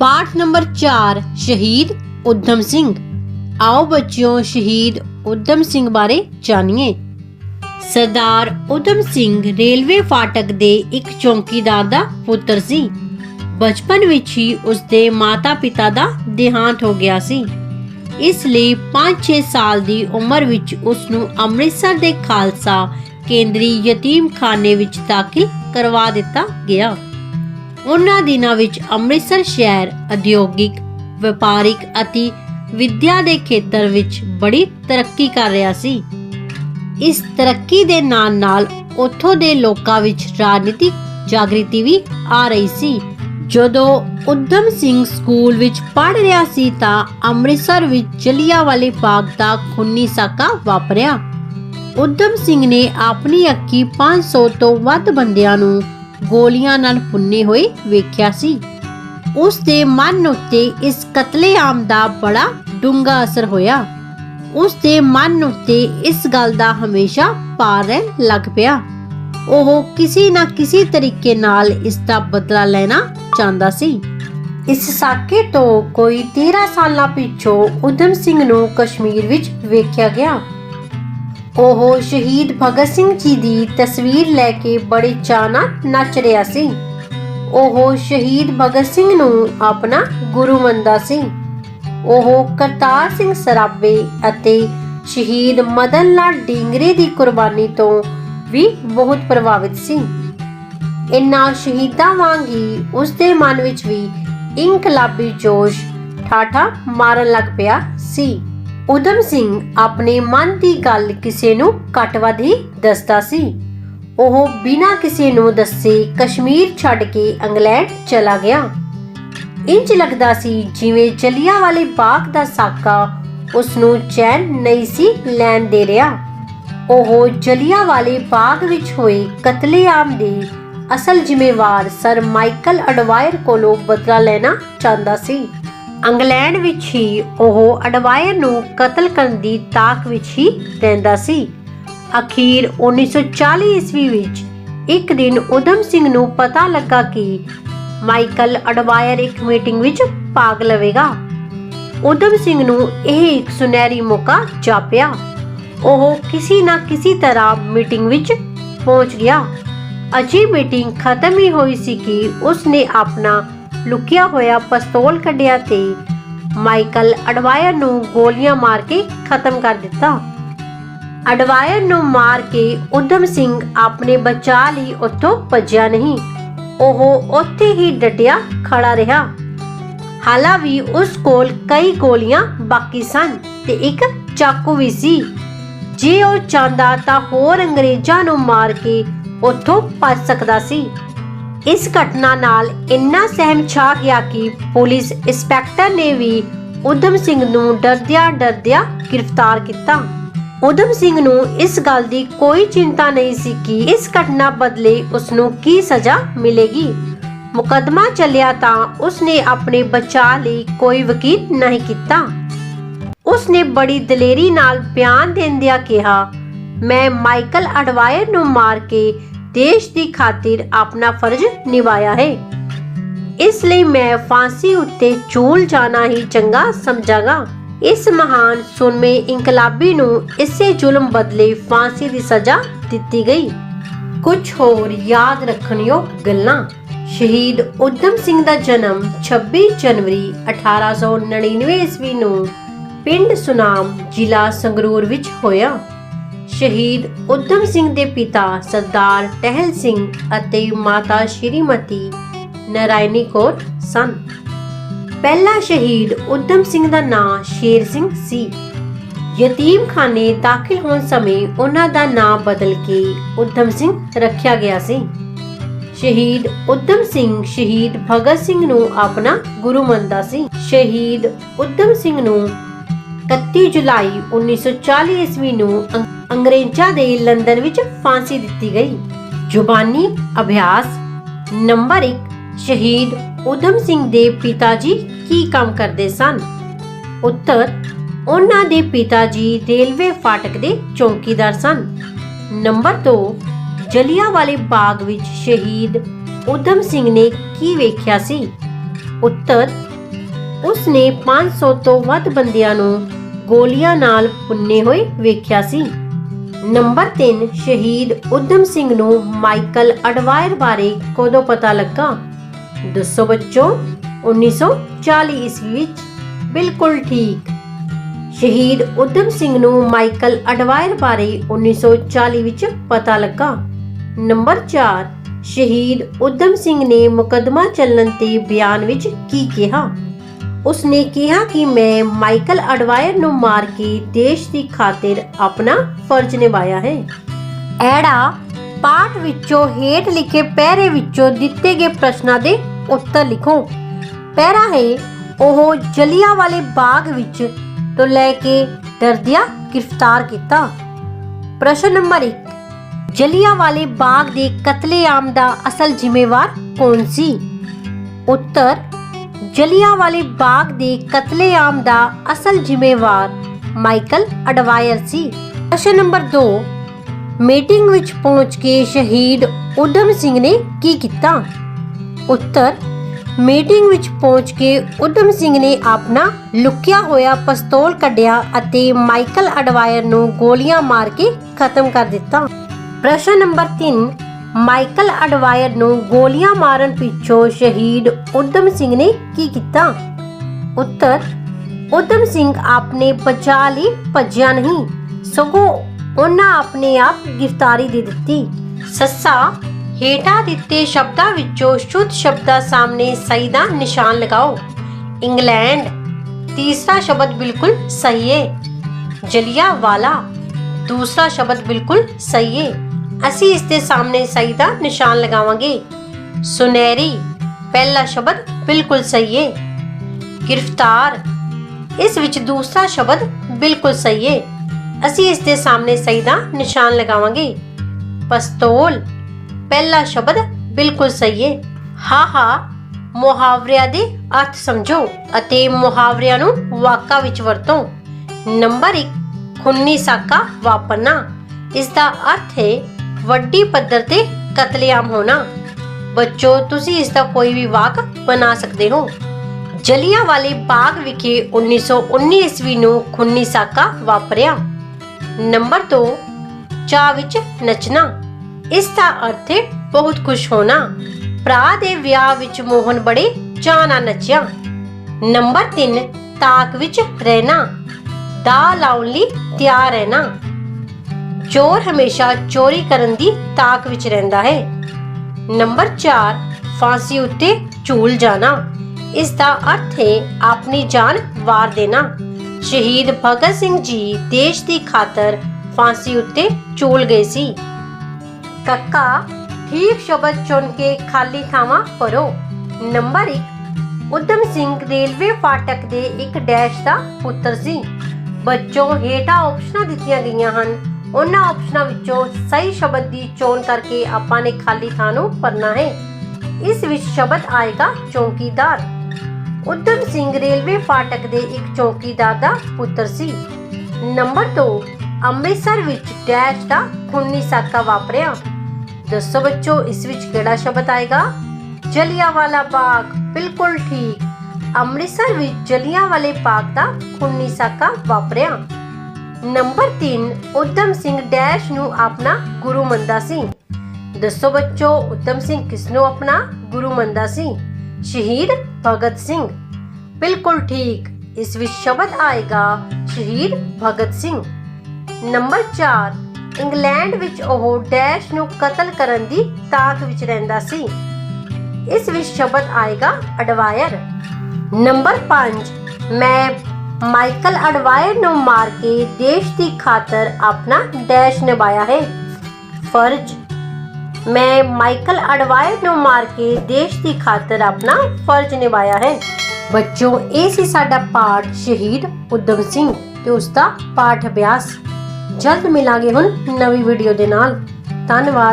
ਪਾਠ ਨੰਬਰ 4 ਸ਼ਹੀਦ ਉਦਮ ਸਿੰਘ। ਆਓ ਬੱਚਿਓ, ਸ਼ਹੀਦ ਉਦਮ ਸਿੰਘ ਬਾਰੇ ਜਾਣੀਏ। ਸਰਦਾਰ ਉਦਮ ਸਿੰਘ ਰੇਲਵੇ ਫਾਟਕ ਦੇ ਇੱਕ ਚੌਕੀਦਾਰ ਦਾ ਪੁੱਤਰ ਸੀ। ਬਚਪਨ ਵਿੱਚ ਹੀ ਉਸਦੇ ਮਾਤਾ-ਪਿਤਾ ਦਾ ਦੇਹਾਂਤ ਹੋ ਗਿਆ ਸੀ। ਇਸ ਲਈ 5-6 ਸਾਲ ਦੀ ਉਮਰ ਵਿੱਚ ਉਸ ਨੂੰ ਅੰਮ੍ਰਿਤਸਰ ਦੇ ਖਾਲਸਾ ਕੇਂਦਰੀ ਯਤੀਮਖਾਨੇ ਵਿੱਚ ਦਾਖਲ ਕਰਵਾ ਦਿੱਤਾ ਗਿਆ। ਉਹਨਾਂ ਦਿਨਾਂ ਵਿੱਚ ਅੰਮ੍ਰਿਤਸਰ ਸ਼ਹਿਰ ਉਦਯੋਗਿਕ, ਵਪਾਰਿਕ ਅਤੇ ਵਿਦਿਆ ਦੇ ਖੇਤਰ ਵਿੱਚ ਬੜੀ ਤਰੱਕੀ ਕਰ ਰਿਹਾ ਸੀ। ਇਸ ਤਰੱਕੀ ਦੇ ਨਾਲ-ਨਾਲ ਉੱਥੋਂ ਦੇ ਲੋਕਾਂ ਵਿੱਚ ਰਾਜਨੀਤਿਕ ਜਾਗ੍ਰਿਤੀ ਵੀ ਆ ਰਹੀ ਸੀ। ਜਦੋਂ ਉਦਮ ਸਿੰਘ ਸਕੂਲ ਵਿੱਚ ਪੜ੍ਹ ਰਿਹਾ ਸੀ ਤਾਂ ਅੰਮ੍ਰਿਤਸਰ ਵਿੱਚ ਜਲਿਆਂਵਾਲੇ ਬਾਗ ਦਾ ਖੂਨੀ ਸਾਕਾ ਵਾਪਰਿਆ। ਉਦਮ ਸਿੰਘ ਨੇ ਆਪਣੀ ਅੱਖੀ 500 ਤੋਂ ਵੱਧ ਬੰਦਿਆਂ ਨੂੰ ਗੋਲੀਆਂ ਨਾਲ ਪੁੰਨੇ ਹੋਏ ਵੇਖਿਆ ਸੀ। ਉਸ ਦੇ ਮਨ ਉੱਤੇ ਇਸ ਕਤਲੇਆਮ ਦਾ ਬੜਾ ਡੂੰਘਾ ਅਸਰ ਹੋਇਆ। ਉਸ ਦੇ ਮਨ ਉੱਤੇ ਇਸ ਗੱਲ ਦਾ ਹਮੇਸ਼ਾ ਭਾਰ ਰਹਿਣ ਲੱਗ ਪਿਆ। ਉਹ ਕਿਸੇ ਨਾ ਕਿਸੇ ਤਰੀਕੇ ਨਾਲ ਇਸ ਦਾ ਬਦਲਾ ਲੈਣਾ ਚਾਹੁੰਦਾ ਸੀ। ਇਸ ਸਾਕੇ ਤੋਂ ਕੋਈ 13 ਸਾਲਾਂ ਪਿੱਛੋਂ ਉਦਮ ਸਿੰਘ ਨੂੰ ਕਸ਼ਮੀਰ ਵਿੱਚ ਵੇਖਿਆ ਗਿਆ। ਉਹ ਸ਼ਹੀਦ ਭਗਤ ਸਿੰਘ ਜੀ ਦੀ ਤਸਵੀਰ ਲੈ ਕੇ ਬੜੇ ਚਾਅ ਨੱਚ ਰਿਹਾ ਸੀ। ਉਹ ਸ਼ਹੀਦ ਭਗਤ ਸਿੰਘ ਨੂੰ ਆਪਣਾ ਗੁਰੂ ਮੰਨਦਾ ਸੀ। ਉਹ ਕਰਤਾਰ ਸਿੰਘ ਸਰਾਬੇ ਅਤੇ ਸ਼ਹੀਦ ਮਦਨ ਲਾਲ ਡੀਂਗਰੇ ਦੀ ਕੁਰਬਾਨੀ ਤੋਂ ਵੀ ਬਹੁਤ ਪ੍ਰਭਾਵਿਤ ਸੀ। ਇਨ੍ਹਾਂ ਸ਼ਹੀਦਾਂ ਵਾਂਗ ਹੀ ਉਸ ਦੇ ਮਨ ਵਿੱਚ ਵੀ ਇਨਕਲਾਬੀ ਜੋਸ਼ ਠਾਠਾ ਮਾਰਨ ਲੱਗ ਪਿਆ ਸੀ। ਉਦਮ ਸਿੰਘ ਆਪਣੇ ਮਨ ਦੀ ਗੱਲ ਕਿਸੇ ਨੂੰ ਘੱਟ ਵੱਧ ਦੱਸਦਾ ਸੀ। ਉਹ ਬਿਨਾਂ ਕਿਸੇ ਨੂੰ ਦੱਸੇ ਕਸ਼ਮੀਰ ਛੱਡ ਕੇ ਇੰਗਲੈਂਡ ਚਲਾ ਗਿਆ। ਇੰਜ ਲੱਗਦਾ ਸੀ ਜਿਵੇਂ ਜਲਿਆਂਵਾਲੇ ਬਾਗ ਦਾ ਸਾਕਾ ਉਸ ਨੂੰ ਚੈਨ ਨਹੀਂ ਸੀ ਲੈਣ ਦੇ ਰਿਹਾ। ਉਹ ਜਲਿਆਂਵਾਲੇ ਬਾਗ ਵਿੱਚ ਹੋਏ ਕਤਲੇਆਮ ਦੇ ਅਸਲ ਜ਼ਿੰਮੇਵਾਰ ਸਰ ਮਾਈਕਲ ਅਡਵਾਇਰ ਕੋਲੋਂ ਬਦਲਾ ਲੈਣਾ ਚਾਹੁੰਦਾ ਸੀ। ਇੰਗਲੈਂਡ ਵਿੱਚ ਹੀ ਉਹ ਅਡਵਾਇਰ ਨੂੰ ਕਤਲ ਕਰਨ ਦੀ ਤਾਕ ਵਿੱਚ ਹੀ ਰਹਿੰਦਾ ਸੀ। ਅਖੀਰ 1940 ਈਸਵੀ ਵਿੱਚ ਇੱਕ ਦਿਨ ਉਦਮ ਸਿੰਘ ਨੂੰ ਪਤਾ ਲੱਗਾ ਕਿ ਮਾਈਕਲ ਅਡਵਾਇਰ ਇੱਕ ਮੀਟਿੰਗ ਵਿੱਚ ਭਾਗ ਲਵੇਗਾ। ਉਦਮ ਸਿੰਘ ਨੂੰ ਇਹ ਇੱਕ ਸੁਨਹਿਰੀ ਮੌਕਾ ਜਾਪਿਆ। ਉਹ ਕਿਸੇ ਨਾ ਕਿਸੇ ਤਰ੍ਹਾਂ ਮੀਟਿੰਗ ਵਿੱਚ ਪਹੁੰਚ ਗਿਆ। ਅਜੀ ਮੀਟਿੰਗ ਖਤਮ ਹੀ ਹੋਈ ਸੀ ਕਿ ਉਸ ਆਪਣਾ ਲੁਕਿਆ ਹੋਇਆ ਪਿਸਤੌਲ ਕੱਢਿਆ ਤੇ ਮਾਈਕਲ ਅਡਵਾਇਰ ਨੂੰ ਗੋਲੀਆਂ ਮਾਰ ਕੇ ਖਤਮ ਕਰ ਦਿੱਤਾ। ਅਡਵਾਇਰ ਨੂੰ ਮਾਰ ਕੇ ਉਦਮ ਸਿੰਘ ਆਪਣੇ ਬਚਾ ਲਈ ਉੱਥੋਂ ਭੱਜਿਆ ਨਹੀਂ। ਉਹ ਉੱਥੇ ਹੀ ਡਟਿਆ ਖੜਾ ਰਿਹਾ। ਹਾਲਾ ਵੀ ਉਸ ਕੋਲ ਕਈ ਗੋਲੀਆਂ ਬਾਕੀ ਸਨ ਤੇ ਇੱਕ ਚਾਕੂ ਵੀ ਸੀ। ਜੇ ਉਹ ਚਾਹੁੰਦਾ ਤਾਂ ਹੋਰ ਅੰਗਰੇਜ਼ਾਂ ਨੂੰ ਮਾਰ ਕੇ ਉੱਥੋਂ ਭੱਜ ਸਕਦਾ ਸੀ। ਇਸ ਘਟਨਾ ਨਾਲ ਇੰਨਾ ਸਹਿਮ ਛਾ ਗਿਆ ਕਿ ਪੁਲਿਸ ਇੰਸਪੈਕਟਰ ਨੇ ਵੀ ਉਦਮ ਸਿੰਘ ਨੂੰ ਡਰਦਿਆਂ ਡਰਦਿਆਂ ਗ੍ਰਿਫਤਾਰ ਕੀਤਾ। ਉਦਮ ਸਿੰਘ ਨੂੰ ਇਸ ਗੱਲ ਦੀ ਕੋਈ ਚਿੰਤਾ ਨਹੀਂ ਸੀ ਕਿ ਇਸ ਘਟਨਾ ਬਦਲੇ ਉਸ ਨੂੰ ਕੀ ਸਜ਼ਾ ਮਿਲੇਗੀ। ਮੁਕਦਮਾ ਚੱਲਿਆ ਤਾਂ ਉਸ ਨੇ ਆਪਣੇ ਬਚਾਅ ਲਈ ਕੋਈ ਵਕੀਲ ਨਹੀਂ ਕੀਤਾ। ਉਸ ਨੇ ਬੜੀ ਦਲੇਰੀ ਨਾਲ ਬਿਆਨ ਦਿੰਦਿਆਂ ਕਿਹਾ, ਮੈਂ ਮਾਈਕਲ ਅਡਵਾਇਰ ਨੂੰ ਮਾਰ ਕੇ ਦੇਸ਼ ਦੀ ਖਾਤਰ ਆਪਣਾ ਫਰਜ਼ ਨਿਭਾਇਆ ਹੈ। ਇਸ ਲਈ ਮੈਂ ਫਾਂਸੀ ਉੱਤੇ ਝੂਲ ਜਾਣਾ ਹੀ ਚੰਗਾ ਸਮਝਾਂਗਾ। ਇਸ ਮਹਾਨ ਸੁਨਮੇ ਇਨਕਲਾਬੀ ਨੂੰ ਇਸੇ ਜ਼ੁਲਮ ਬਦਲੇ ਫਾਂਸੀ ਦੀ ਸਜ਼ਾ ਦਿੱਤੀ ਗਈ। ਕੁਝ ਹੋਰ ਯਾਦ ਰੱਖਣਯੋਗ ਗੱਲਾਂ। ਸ਼ਹੀਦ ਉਦਮ ਸਿੰਘ ਦਾ ਜਨਮ 26 ਜਨਵਰੀ 1899 ਈਸਵੀ ਨੂੰ ਪਿੰਡ ਸੁਨਾਮ ਜ਼ਿਲ੍ਹਾ ਸੰਗਰੂਰ ਵਿੱਚ ਹੋਇਆ। ਸ਼ਹੀਦ ਉਦਮ ਸਿੰਘ ਦੇ ਪਿਤਾ ਸਰਦਾਰ ਟਹਿਲ ਸਿੰਘ ਅਤੇ ਮਾਤਾ ਸ਼੍ਰੀਮਤੀ ਨਰਾਇਣੀ ਕੌਰ ਸਨ। ਪਹਿਲਾ ਸ਼ਹੀਦ ਉਦਮ ਸਿੰਘ ਦਾ ਨਾਂ ਸ਼ੇਰ ਸਿੰਘ ਸੀ। ਯਤੀਮਖਾਨੇ ਦਾਖਲ ਹੋਣ ਸਮੇਂ ਉਹਨਾਂ ਦਾ ਨਾਂ ਬਦਲ ਕੇ ਉਦਮ ਸਿੰਘ ਰੱਖਿਆ ਗਿਆ ਸੀ। ਸ਼ਹੀਦ ਉਦਮ ਸਿੰਘ ਸ਼ਹੀਦ ਭਗਤ ਸਿੰਘ ਨੂੰ ਆਪਣਾ ਗੁਰੂ ਮੰਨਦਾ ਸੀ। ਸ਼ਹੀਦ ਉਦਮ ਸਿੰਘ ਨੂੰ 31 ਜੁਲਾਈ 1940 ਈਸਵੀ ਨੂੰ ਅੰਗਰੇਜ਼ਾਂ ਦੇ ਲੰਡਨ ਵਿੱਚ ਫਾਂਸੀ ਦਿੱਤੀ ਗਈ। ਜ਼ੁਬਾਨੀ ਅਭਿਆਸ ਨੰਬਰ 1 ਸ਼ਹੀਦ ਉਦਮ ਸਿੰਘ ਦੇ ਪਿਤਾ ਜੀ ਕੀ ਕੰਮ ਕਰਦੇ ਸਨ? ਉੱਤਰ, ਉਹਨਾਂ ਦੇ ਪਿਤਾ ਜੀ ਰੇਲਵੇ ਫਾਟਕ ਦੇ ਚੌਕੀਦਾਰ ਸਨ। ਨੰਬਰ 2 ਜਲਿਆਂਵਾਲੇ ਬਾਗ ਵਿੱਚ ਸ਼ਹੀਦ ਉਦਮ ਸਿੰਘ ਨੇ ਕੀ ਵੇਖਿਆ ਸੀ? ਉੱਤਰ, ਉਸ ਨੇ 500 ਤੋਂ ਵੱਧ ਬੰਦਿਆਂ ਨੂੰ ਗੋਲੀਆਂ ਨਾਲ ਪੁੰਨੇ ਹੋਏ ਵੇਖਿਆ ਸੀ। ਨੰਬਰ 3 ਸ਼ਹੀਦ ਉਦਮ ਸਿੰਘ ਨੂੰ ਮਾਈਕਲ ਅਡਵਾਇਰ ਬਾਰੇ ਕਦੋਂ ਪਤਾ ਲੱਗਾ? ਦੱਸੋ ਬੱਚੋ 1940 ਈਸਵੀ ਵਿੱਚ। ਬਿਲਕੁਲ ਠੀਕ। ਸ਼ਹੀਦ ਉਦਮ ਸਿੰਘ ਨੂੰ ਮਾਈਕਲ ਅਡਵਾਇਰ ਬਾਰੇ 1940 ਵਿੱਚ ਪਤਾ ਲੱਗਾ। ਨੰਬਰ 4 ਸ਼ਹੀਦ ਉਦਮ ਸਿੰਘ ਨੇ ਮੁਕੱਦਮਾ ਚੱਲਣ ਤੇ ਬਿਆਨ ਵਿੱਚ ਕੀ ਕਿਹਾ? ਉਸਨੇ ਕਿਹਾ ਕਿ ਮੈਂ ਮਾਈਕਲ ਅਡਵਾਇਰ ਨੂੰ ਮਾਰ ਕੇ ਦੇਸ਼ ਦੀ ਖਾਤਰ ਆਪਣਾ ਫਰਜ਼ ਨਿਭਾਇਆ ਹੈ। ਐੜਾ, ਪਾਠ ਵਿੱਚੋਂ ਹੇਠ ਲਿਖੇ ਪਹਿਰੇ ਵਿੱਚੋਂ ਦਿੱਤੇ ਗਏ ਪ੍ਰਸ਼ਨਾਂ ਦੇ ਉੱਤਰ ਲਿਖੋ। ਪਹਿਰਾ ਹੈ ਉਹ ਜਲਿਆਂਵਾਲੇ ਬਾਗ ਵਿੱਚ ਤੋਂ ਲੈ ਕੇ ਦਰਦਿਆ ਗ੍ਰਿਫਤਾਰ ਕੀਤਾ। ਪ੍ਰਸ਼ਨ ਨੰਬਰ 1 ਜਲਿਆਂਵਾਲੇ ਬਾਗ ਦੇ ਕਤਲੇਆਮ ਦਾ ਅਸਲ ਜ਼ਿੰਮੇਵਾਰ ਕੌਣ ਸੀ? ਉੱਤਰ ਜਲਿਆਂਵਾਲੇ ਬਾਗ ਦੇ ਕਤਲੇਆਮ ਦਾ ਅਸਲ ਜ਼ਿੰਮੇਵਾਰ ਮਾਈਕਲ ਅਡਵਾਇਰ ਸੀ। ਪ੍ਰਸ਼ਨ ਨੰਬਰ 2 ਮੀਟਿੰਗ ਵਿੱਚ ਪਹੁੰਚ ਕੇ ਸ਼ਹੀਦ ਉਦਮ ਸਿੰਘ ਨੇ ਕੀ ਕੀਤਾ? ਉੱਤਰ, ਮੀਟਿੰਗ ਵਿੱਚ ਪਹੁੰਚ ਕੇ ਉਦਮ ਸਿੰਘ ਨੇ ਆਪਣਾ ਲੁਕਿਆ ਹੋਇਆ ਪਿਸਤੌਲ ਕੱਢਿਆ ਅਤੇ ਮਾਈਕਲ ਅਡਵਾਇਰ ਨੂੰ ਗੋਲੀਆਂ ਮਾਰ ਕੇ ਖਤਮ ਕਰ ਦਿੱਤਾ। ਪ੍ਰਸ਼ਨ ਨੰਬਰ 3 ਮਾਈਕਲ ਅਡਵਾਇਰ ਨੂੰ ਗੋਲੀਆਂ ਮਾਰਨ ਪਿੱਛੋਂ ਸ਼ਹੀਦ ਉਦਮ ਸਿੰਘ ਨੇ ਕੀ ਕੀਤਾ? ਉੱਤਰ ਉਦਮ ਸਿੰਘ ਆਪਣੇ ਬਚਾਅ ਲਈ ਭੱਜਿਆ ਨਹੀਂ, ਸਗੋਂ ਉਹਨਾਂ ਆਪਣੇ ਆਪ ਗ੍ਰਿਫਤਾਰੀ ਦੇ ਦਿੱਤੀ। ਸੱਸਾ, ਹੇਠਾਂ ਦਿੱਤੇ ਸ਼ਬਦਾਂ ਵਿੱਚੋਂ ਸ਼ੁੱਧ ਸ਼ਬਦਾਂ ਸਾਹਮਣੇ ਸਹੀ ਦਾ ਨਿਸ਼ਾਨ ਲਗਾਓ। ਇੰਗਲੈਂਡ, ਤੀਸਰਾ ਸ਼ਬਦ ਬਿਲਕੁਲ ਸਹੀ ਹੈ ਜਲਿਆ ਵਾਲਾ ਦੂਸਰਾ ਸ਼ਬਦ ਬਿਲਕੁਲ ਸਹੀ ਹੈ ਅਸੀਂ ਇਸ ਦੇ ਸਾਹਮਣੇ ਸਹੀ ਦਾ ਨਿਸ਼ਾਨ ਲਗਾਵਾਂਗੇ। ਸੁਨਹਿਰੀ, ਪਹਿਲਾ ਸ਼ਬਦ ਬਿਲਕੁਲ ਸਹੀ ਹੈ ਗ੍ਰਿਫਤਾਰ, ਇਸ ਵਿੱਚ ਦੂਸਰਾ ਸ਼ਬਦ ਬਿਲਕੁਲ ਸਹੀ ਹੈ ਅਸੀਂ ਇਸ ਦੇ ਸਾਹਮਣੇ ਸਹੀ ਦਾ ਨਿਸ਼ਾਨ ਲਗਾਵਾਂਗੇ। ਪਸਤੌਲ, ਪਹਿਲਾ ਸ਼ਬਦ ਬਿਲਕੁਲ ਸਹੀ ਹੈ ਹਾ ਹਾ ਮੁਹਾਵਰਿਆਂ ਦੇ ਅਰਥ ਸਮਝੋ ਅਤੇ ਮੁਹਾਵਰਿਆਂ ਨੂੰ ਵਾਕਾਂ ਵਿੱਚ ਵਰਤੋ। ਨੰਬਰ 1 ਖੁੰਨੀ ਸਾਕਾ ਵਾਪਰਨਾ, ਇਸ ਦਾ ਅਰਥ ਹੈ ਵੱਡੀ ਪੱਧਰ ਤੇ ਕਤਲੇਆਮ ਹੋਣਾ। ਬੱਚੋ, ਤੁਸੀਂ ਇਸ ਦਾ ਕੋਈ ਵੀ ਵਾਕ ਬਣਾ ਸਕਦੇ ਹੋ। ਜਲਿਆਂਵਾਲੇ ਬਾਗ ਵਿਖੇ 1919 ਈਸਵੀ ਨੂੰ ਖੁੰਨੀ ਸਾਕਾ ਵਾਪਰਿਆ। ਨੰਬਰ 2 ਚਾਹ ਵਿੱਚ ਨੱਚਣਾ। ਇਸ ਦਾ ਅਰਥ ਹੈ ਬਹੁਤ ਖੁਸ਼ ਹੋਣਾ। ਭਰਾ ਦੇ ਵਿਆਹ ਵਿੱਚ ਮੋਹਨ ਬੜੇ ਚਾਅ ਨਾਲ ਨੱਚਿਆ। ਨੰਬਰ 3 ਤਾਕ ਵਿੱਚ ਰਹਿਣਾ। ਦਾ ਲਾਉਣ ਲਈ ਤਿਆਰ ਰਹਿਣਾ। ਚੋਰ ਹਮੇਸ਼ਾ ਚੋਰੀ ਕਰਨ ਦੀ ਤਾਕ ਵਿੱਚ ਰਹਿੰਦਾ ਹੈ। ਨੰਬਰ 4 ਫਾਂਸੀ ਉੱਤੇ ਝੂਲ ਜਾਣਾ। ਇਸ ਦਾ ਅਰਥ ਹੈ ਆਪਣੀ ਜਾਨ ਵਾਰ ਦੇਣਾ। ਸ਼ਹੀਦ ਭਗਤ ਸਿੰਘ ਜੀ ਦੇਸ਼ ਦੀ ਖਾਤਰ ਫਾਂਸੀ ਉੱਤੇ ਝੂਲ ਗਏ ਸੀ। ਕੱਕਾ, ਠੀਕ ਸ਼ਬਦ ਚੁਣ ਕੇ ਖਾਲੀ ਥਾਵਾਂ ਭਰੋ। ਨੰਬਰ 1 ਉਦਮ ਸਿੰਘ ਰੇਲਵੇ ਫਾਟਕ ਦੇ ਇੱਕ ਡੈਸ਼ ਦਾ ਪੁੱਤਰ ਸੀ। ਬੱਚੋਂ ਹੇਠਾਂ ਆਪਸ਼ਨਾਂ ਦਿੱਤੀਆਂ ਗਈਆਂ ਹਨ। ਉਹਨਾਂ ਆਪਸ਼ਨਾਂ ਵਿੱਚੋਂ ਸਹੀ ਸ਼ਬਦ ਦੀ ਚੋਣ ਕਰਕੇ ਆਪਾਂ ਨੇ ਖਾਲੀ ਥਾਂ ਨੂੰ ਭਰਨਾ ਹੈ। ਇਸ ਵਿੱਚ ਸ਼ਬਦ ਆਏਗਾ ਚੌਕੀਦਾਰ। ਉਦਮ ਸਿੰਘ ਰੇਲਵੇ ਫਾਟਕ ਦੇ ਇੱਕ ਚੌਕੀਦਾਰ ਦਾ ਪੁੱਤਰ ਸੀ। ਨੰਬਰ 2 ਅੰਮ੍ਰਿਤਸਰ ਵਿੱਚ ਡੈਸ਼ ਦਾ ਖੂਨੀ ਸਾਕਾ ਵਾਪਰਿਆ। ਦੱਸੋ ਬੱਚੋ, ਇਸ ਵਿੱਚ ਕਿਹੜਾ ਸ਼ਬਦ ਆਏਗਾ? ਜਲਿਆਂਵਾਲਾ ਬਾਗ, ਬਿਲਕੁਲ ਠੀਕ। ਅੰਮ੍ਰਿਤਸਰ ਵਿੱਚ ਜਲਿਆਂਵਾਲੇ ਬਾਗ ਦਾ ਖੂਨੀ ਸਾਕਾ ਵਾਪਰਿਆ। ਨੰਬਰ 3 ਉਦਮ ਸਿੰਘ ਡੈਸ਼ ਨੂੰ ਆਪਣਾ ਗੁਰੂ ਮੰਨਦਾ ਸੀ। ਦੱਸੋ ਬੱਚੋ, ਉਦਮ ਸਿੰਘ ਕਿਸ ਨੂੰ ਆਪਣਾ ਗੁਰੂ ਮੰਨਦਾ ਸੀ? ਸ਼ਹੀਦ ਭਗਤ ਸਿੰਘ। ਬਿਲਕੁਲ ਠੀਕ, ਇਸ ਵਿੱਚ ਸ਼ਬਦ ਆਏਗਾ ਸ਼ਹੀਦ ਭਗਤ ਸਿੰਘ। ਨੰਬਰ 4 ਇੰਗਲੈਂਡ ਵਿੱਚ ਉਹ ਡੈਸ਼ ਨੂੰ ਕਤਲ ਕਰਨ ਦੀ ਤਾਕ ਵਿੱਚ ਰਹਿੰਦਾ ਸੀ। ਇਸ ਵਿੱਚ ਸ਼ਬਦ ਆਏਗਾ ਅਡਵਾਇਰ ਨੰਬਰ 5 ਮੈਂ ਮਾਈਕਲ ਅਡਵਾਇਰ ਨੂੰ ਮਾਰ ਕੇ ਦੇਸ਼ ਦੀ ਖਾਤਰ ਆਪਣਾ ਡੈਸ਼ ਨਿਭਾਇਆ ਹੈ। ਫਰਜ਼, ਮੈਂ ਮਾਈਕਲ ਅਡਵਾਇਰ ਨੂੰ ਮਾਰ ਕੇ ਦੇਸ਼ ਦੀ ਖਾਤਰ ਆਪਣਾ ਫਰਜ਼ ਨਿਭਾਇਆ ਹੈ। ਬੱਚੋ, ਇਹ ਸੀ ਸਾਡਾ ਪਾਠ ਸ਼ਹੀਦ ਉਦਮ ਸਿੰਘ ਤੇ ਉਸ ਦਾ ਪਾਠ ਅਭਿਆਸ। ਜਲਦ ਮਿਲਾਂਗੇ ਹੁਣ ਨਵੀਂ ਵੀਡੀਓ ਦੇ ਨਾਲ। ਧੰਨਵਾਦ।